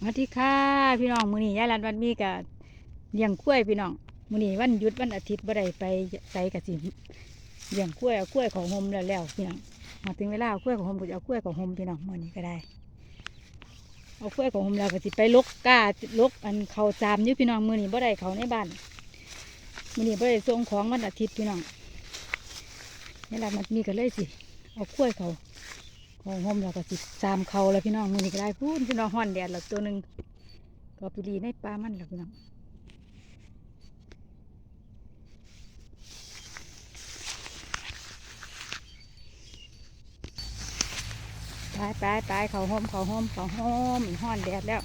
สวัสดีค่ะพี่น้องมื้อนี้ยายรันวันมีกับเลี้ยงกล้วยพี่น้องมื้อนี้วันหยุดวันอาทิตย์บ่ได้ไปไปกับสิเลี้ยงกล้วยเอากล้วยของโฮมแล้วแล้วพี่น้องมาถึงเวลาเอากล้วยของโฮมก็จะเอากล้วยของโฮมพี่น้องมื้อนี้ก็ได้ เอากล้วยของโฮมแล้วก็สิไปลกก้าลกอันเขาจามอยู่พี่น้องมื้อนี้บ่ได้เขาในบ้านมื้อนี้บ่ได้ส่งของวันอาทิตย์พี่น้องยายรันมันมีก็เลยสิเอากล้วยเขา ของห่มเราก็สิสามเขาแล้วพี่น้องมือนี้ก็ได้พูดพี่น้องห่อนแดดแล้วตัวหนึ่งก็ไปดีในปลามันแล้วพี่น้องไปไปไปเขาห่มเขาห่มเขาห่มห่อนแดดแล้ว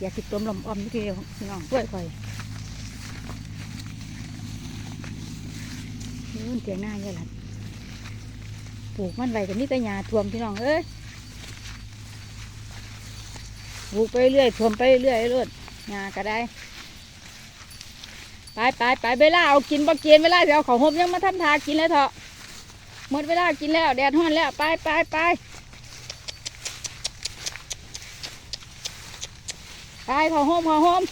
อยากติดต้มลมออมนี่ทีเดียวพี่น้องกล้วยข่อยนู่นเตียงหน้าเยอะละ ปลูกมันไว้ก็มีแต่หญ้าท่วมพี่น้องเอ้ยปลูกไปเรื่อยท่วมไปเรื่อยรดหญ้าก็ได้ ไปไปไปเวลาเอากินบ่กินเวลาเดี๋ยวขาวหมยังมาทำทากินแล้วเถอะหมดเวลากินแล้วแดดห้อนแล้วไปไปไปไปขาวหมขาวหม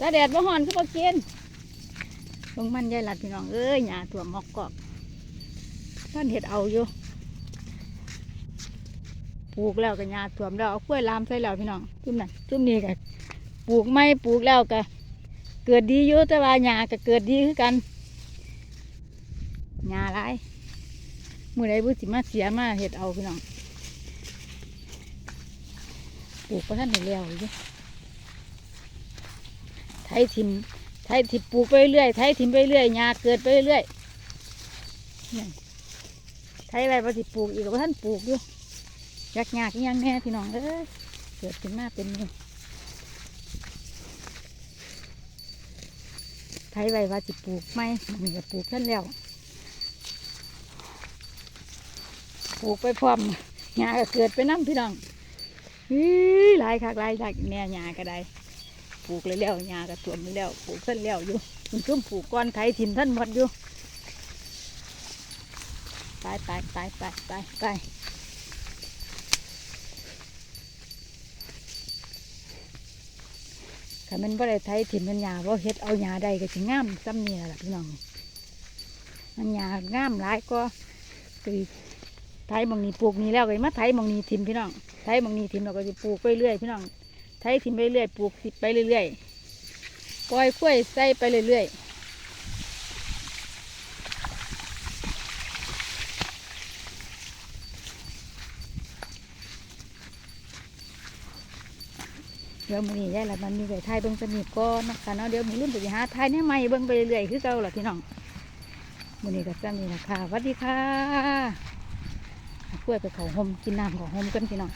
ถ้าแดดบ่ห้อนก็บ่กินลงมันยายหลัดพี่น้องเอ้ยหญ้าท่วมหมอกกอก ท่านเห็ดเอาอยู่ปลูกแล้วก็หญ้าท่วมแล้วเอากล้วยลามใส่แล้วพี่น้องจุ่มนั่นจุ่มนี่ก็ปลูกไม่ปลูกแล้วก็เกิดดีอยู่แต่ว่าหญ้าก็เกิดดีคือกันหญ้าหลายมือใดบุสิมาเสียมาเห็ดเอาพี่น้องปลูกก็ท่านเห็ดแล้วอยู่ไถทิมไถทิมปลูกไปเรื่อยไถทิมไปเรื่อยหญ้าเกิดไปเรื่อย ไทยไรพอสิปลูกอีกว่าท่านปลูกอยู่ยากยากริยังแน่พี่น้องเอ้ยเกิดขึ้นมาเป็นนี่ไทยไรว่าสิปลูกไหมมันก็ปลูกท่านแล้วปลูกไปพร้อมหญ้าก็เกิดไปน้ำพี่น้องฮีหลายคักหลายคักแน่หญ้าก็ได้ปลูกเลยแล้วหญ้าก็ท่วมแล้วปลูกท่านแล้วอยู่คุณชุ่มปลูกก้อนไถทิมท่านหมดอยู่ ไปไปไปไปไปไปถ้ามันบ่ได้ไถถิ่มมันหยาบ่เฮ็ดเอาหยาใดก็สิงามซ้ำเนี่ล่ะพี่น้องมันหยางามหลายก็คือไถหมองนี้ปลูกนี้แล้วก็มาไถหมองนี้ถิ่มพี่น้องไถหมองนี้ถิ่มเราก็สิปลูกไปเรื่อยพี่น้องไถถิ่มไปเรื่อยปลูกสิไปเรื่อยๆปล่อยกล้วยใส่ไปเรื่อยๆ เดี๋ยวมือนี้ได้ละมันมีไก่ไทยเบิ้งสนิทก่อนนะคะเนาะเดี๋ยวมือรุ่นไปหาไทยเนี่ยใหม่เบิ้งไปเรื่อยๆคือเก่าล่ะพี่น้องมือนี้ก็จะมีราคาสวัสดีค่ะกล้วยไปเขาหมกินน้ำของหมกันพี่น้อง